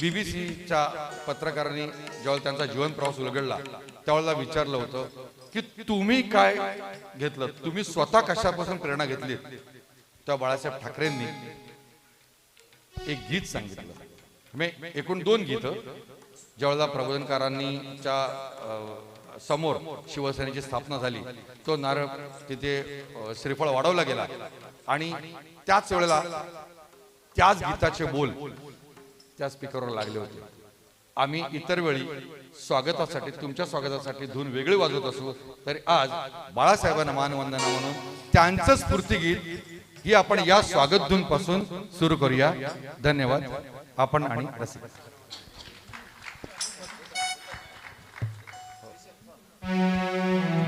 बीबीसीच्या पत्रकारांनी ज्यावेळेला त्यांचा जीवन प्रवास उलगडला त्यावेळेला विचारलं होतं की तुम्ही काय घेतलं? तुम्ही स्वतः कशापासून प्रेरणा घेतली? तेव्हा बाळासाहेब ठाकरेंनी एक गीत सांगितलं. म्हणजे एकूण दोन गीत. ज्यावेळेला प्रबोधनकारांनी च्या समोर शिवसेनेची स्थापना झाली तो नारळ तिथे श्रीफळ वाढवला गेला. आणि त्याच वेळेला त्याच गीताचे बोल त्या स्पीकरवर लागले होते. आम्ही इतर वेळी स्वागतासाठी तुमच्या स्वागतासाठी धून वेगळी वाजवत असू तरी आज बाळासाहेबांना मानवंदना म्हणून त्यांचं स्फूर्तीगीत ही आपण या स्वागत धून पासून सुरू करूया. धन्यवाद. आपण आणि रसिक. हो.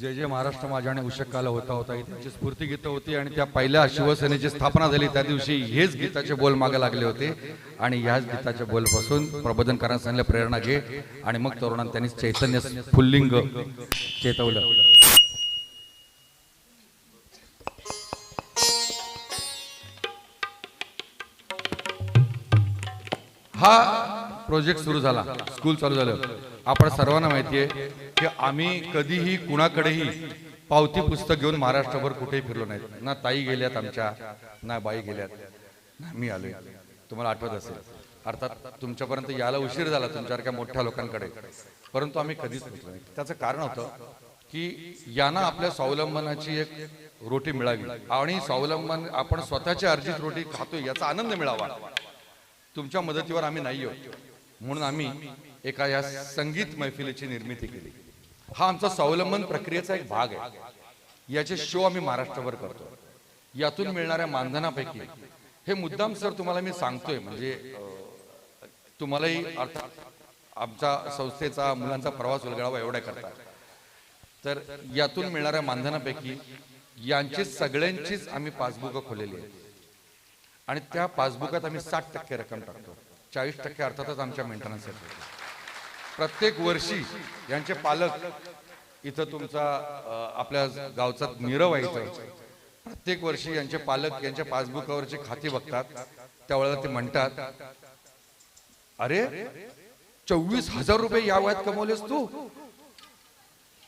जय जय महाराष्ट्र माझ्याने उशक काल होता होता. ही त्यांची स्फूर्ती गीतं होती आणि त्या पहिल्या शिवसेनेची स्थापना झाली. त्या दिवशी हेच गीताचे बोल मागे लागले होते. आणि ह्याच गीताच्या बोलपासून प्रबोधनकारांना सांगितलं प्रेरणा घे. आणि मग तरुणांनी त्यांनी चैतन्य फुल्लिंग चेतवलं. हा प्रोजेक्ट सुरू झाला. स्कूल चालू झालं. आपण सर्वांना माहिती आहे की आम्ही कधीही कुणाकडेही पावती पुस्तक घेऊन महाराष्ट्रभर कुठेही फिरलो नाहीत. ना ताई गेल्यात आमच्या ना बाई गेल्यात. ना मी आलोय. तुम्हाला आठवत असेल. अर्थात तुमच्यापर्यंत यायला उशीर झाला तुमच्यासारख्या मोठ्या लोकांकडे. परंतु आम्ही कधीच फिरलो नाही. त्याचं कारण होतं की यांना आपल्या स्वावलंबनाची एक रोटी मिळावी. आणि स्वावलंबन आपण स्वतःच्या अर्जित रोटी खातो याचा आनंद मिळावा. तुमच्या मदतीवर आम्ही नाही आहोत म्हणून आम्ही एका या संगीत मैफिलीची निर्मिती केली. हा आमचा स्वावलंबन प्रक्रियेचा एक भाग आहे. याचे शो आम्ही महाराष्ट्रभर करतो. यातून मिळणाऱ्या मानधनापैकी हे मुद्दाम सर तुम्हाला मी सांगतोय म्हणजे तुम्हालाही अर्थात आमच्या संस्थेचा मुलांचा प्रवास उलगडावा एवढ्या करता. तर यातून मिळणाऱ्या मानधनापैकी यांची सगळ्यांचीच आम्ही पासबुक खोलेली आहेत. आणि त्या पासबुकात आम्ही साठ टक्के रक्कम टाकतो. चाळीस टक्के अर्थातच आमच्या मेंटेनन्स प्रत्येक वर्षी यांचे पालक इथं तुमचा आपल्या गावचा निरव आहे इथं. प्रत्येक वर्षी यांचे पालक यांच्या पासबुकावरची खाती बघतात. त्यावेळेला ते म्हणतात अरे चोवीस हजार रुपये या वयात कमवलेस तू?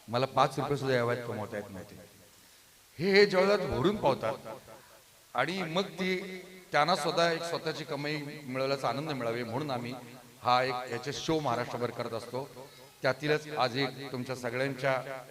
मला पाच रुपये सुद्धा या वयात कमवता येत नाही हे हे ज्यावेळेला भरून पावतात. आणि मग ती त्यांना स्वतः एक स्वतःची कमाई मिळवल्याचा आनंद मिळावे म्हणून आम्ही हा एक याचे शो महाराष्ट्रभर करत असतो. त्यातीलच आज एक तुमच्या सगळ्यांच्या